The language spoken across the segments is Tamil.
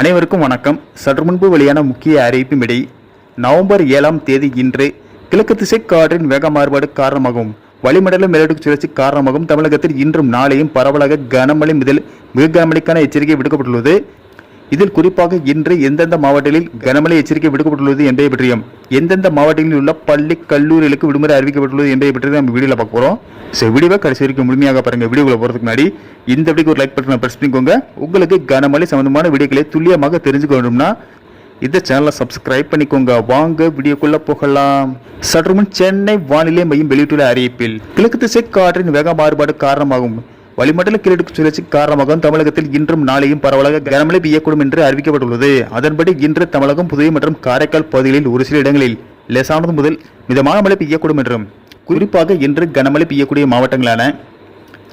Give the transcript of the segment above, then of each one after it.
அனைவருக்கும் வணக்கம். சற்று முன்பு வெளியான முக்கிய அறிவிப்பின்படி நவம்பர் ஏழாம் தேதி இன்று கிழக்கு திசை காற்றின் வேக மாறுபாடு காரணமாகவும் வளிமண்டல மேலடுக்கு சுழற்சி காரணமாகவும் தமிழகத்தில் இன்றும் நாளையும் பரவலாக கனமழை முதல் மிக கனமழைக்கான எச்சரிக்கை விடுக்கப்பட்டுள்ளது. இதில் குறிப்பாக இன்று எந்தெந்த மாவட்டங்களில் கனமழை எச்சரிக்கை விடுக்கப்பட்டுள்ளது என்பதை பற்றியும் எந்தெந்த மாவட்டங்களில் உள்ள பள்ளி கல்லூரிகளுக்கு விடுமுறை அறிவிக்கப்பட்டுள்ளது என்பதை பற்றி நம்ம வீடியோவில் பார்க்க போகிறோம் ஸோ வீடியோவை கடைசி வரைக்கும் முழுமையாக பாருங்கள் வீடியோவில் போகிறதுக்கு முன்னாடி இந்த வீடியோக்கு ஒரு லைக் பட்டனை ப்ரெஸ் பண்ணிக்கோங்க. உங்களுக்கு கனமழை சம்மந்தமான வீடியோக்களை துல்லியமாக தெரிஞ்சுக்க வேண்டும்னா இந்த சேனலை சப்ஸ்கிரைப் பண்ணிக்கோங்க. வாங்க வீடியோக்குள்ள போகலாம். சற்று முன் சென்னை வானிலை மையம் வெளியிட்டுள்ள அறிவிப்பில் கிழக்கு திசை காற்றின் வேக மாறுபாடு காரணமாகும். வளிமண்டல கிழக்கு சுழற்சி காரணமாக தமிழகத்தில் இன்றும் நாளையும் பரவலாக கனமழை பெய்யக்கூடும் என்று அறிவிக்கப்பட்டுள்ளது. அதன்படி இன்று தமிழகம் புதுவை மற்றும் காரைக்கால் பகுதிகளில் ஒரு சில இடங்களில் லேசானது முதல் மிதமான மழை பெய்யக்கூடும் என்றும் குறிப்பாக இன்று கனமழை பெய்யக்கூடிய மாவட்டங்களான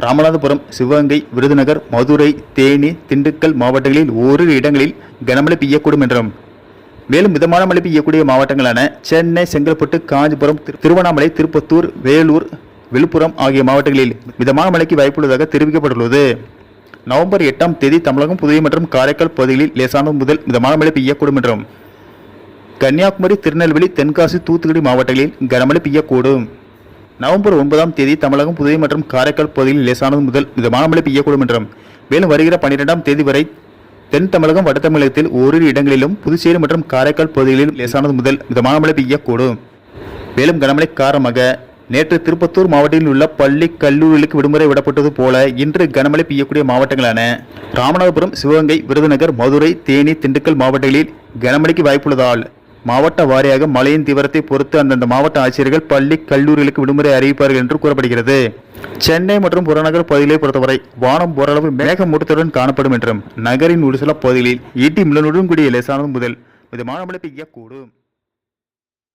ராமநாதபுரம் சிவகங்கை விருதுநகர் மதுரை தேனி திண்டுக்கல் மாவட்டங்களில் ஓரிரு இடங்களில் கனமழை பெய்யக்கூடும் என்றும் மேலும் மிதமான மழை பெய்யக்கூடிய மாவட்டங்களான சென்னை செங்கல்பட்டு காஞ்சிபுரம் திருவண்ணாமலை திருப்பத்தூர் வேலூர் விழுப்புரம் ஆகிய மாவட்டங்களில் மிதமான மழைக்கு வாய்ப்புள்ளதாக தெரிவிக்கப்பட்டுள்ளது. நவம்பர் எட்டாம் தேதி தமிழகம் புதுவை மற்றும் காரைக்கால் பகுதிகளில் லேசான முதல் மிதமான மழை பெய்யக்கூடும் என்றும் கன்னியாகுமரி திருநெல்வேலி தென்காசி தூத்துக்குடி மாவட்டங்களில் கனமழை பெய்யக்கூடும். நவம்பர் ஒன்பதாம் தேதி தமிழகம் புதுவை மற்றும் காரைக்கால் பகுதியில் லேசானது முதல் மிதமான மழை பெய்யக்கூடும் என்றும் மேலும் வருகிற பன்னிரெண்டாம் தேதி வரை தென் தமிழகம் வட தமிழகத்தில் ஓரிரு இடங்களிலும் புதுச்சேரி மற்றும் காரைக்கால் பகுதிகளிலும் லேசானது முதல் மிதமான மழை பெய்யக்கூடும். மேலும் கனமழை காரணமாக நேற்று திருப்பத்தூர் மாவட்டத்தில் உள்ள பள்ளி கல்லூரிகளுக்கு விடுமுறை விடப்பட்டது போல இன்று கனமழை பெய்யக்கூடிய மாவட்டங்களான ராமநாதபுரம் சிவகங்கை விருதுநகர் மதுரை தேனி திண்டுக்கல் மாவட்டங்களில் கனமழைக்கு வாய்ப்புள்ளதால் மாவட்ட வாரியாக மழையின் தீவிரத்தை பொறுத்து அந்தந்த மாவட்ட ஆட்சியர்கள் பள்ளி கல்லூரிகளுக்கு விடுமுறை அறிவிப்பார்கள் என்று கூறப்படுகிறது. சென்னை மற்றும் புறநகர் பகுதிகளை பொறுத்தவரை வானம் ஓரளவு மேகமூட்டத்துடன் காணப்படும் என்றும் நகரின் ஒரு சில பகுதிகளில் ஈட்டி மில்லனுடன் கூடிய லேசானது முதல் மிதமான மழை பெய்யக்கூடும்.